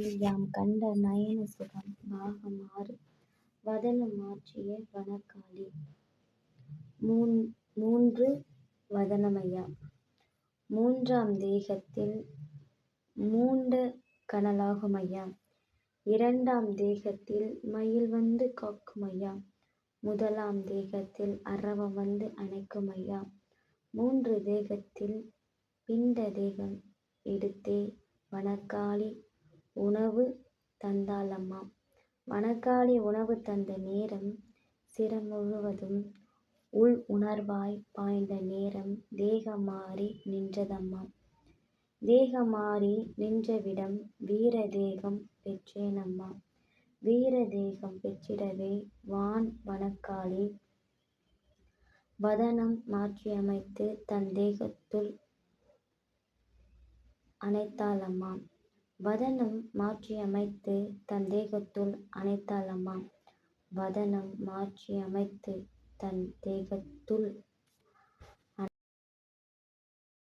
யாம் கண்ட நயன சுகம் பாகம் ஆறு. வதனம் மாற்றிய வனக்காளி. மூன் மூன்று வதனமையா. மூன்றாம் தேகத்தில் மூண்ட கனலாகுமையா. இரண்டாம் தேகத்தில் மயில் வந்து காக்கும் ஐயா முதலாம் தேகத்தில் அரவம் வந்து அணைக்கும் ஐயா மூன்று தேகத்தில் பிண்ட தேகம் எடுத்தே வனக்காளி உணவு தந்தாளம்மா. வனக்காளி உணவு தந்த நேரம் சிரம் முழுவதும் உள் உணர்வாய் பாய்ந்த நேரம் தேகம் மாறி நின்றதம்மா. தேகம் மாறி நின்றவிடம் வீர தேகம் பெற்றேனம்மா. வீர தேகம் பெற்றிடவே வான் வனக்காளி வதனம் மாற்றியமைத்து தன் தேகத்துள் அணைத்தாளம்மா. வதனம் மாற்றி அமைத்து தன் தேகத்துள் அணைத்தாளம்மா வதனம் மாற்றி அமைத்து தன் தேகத்துள்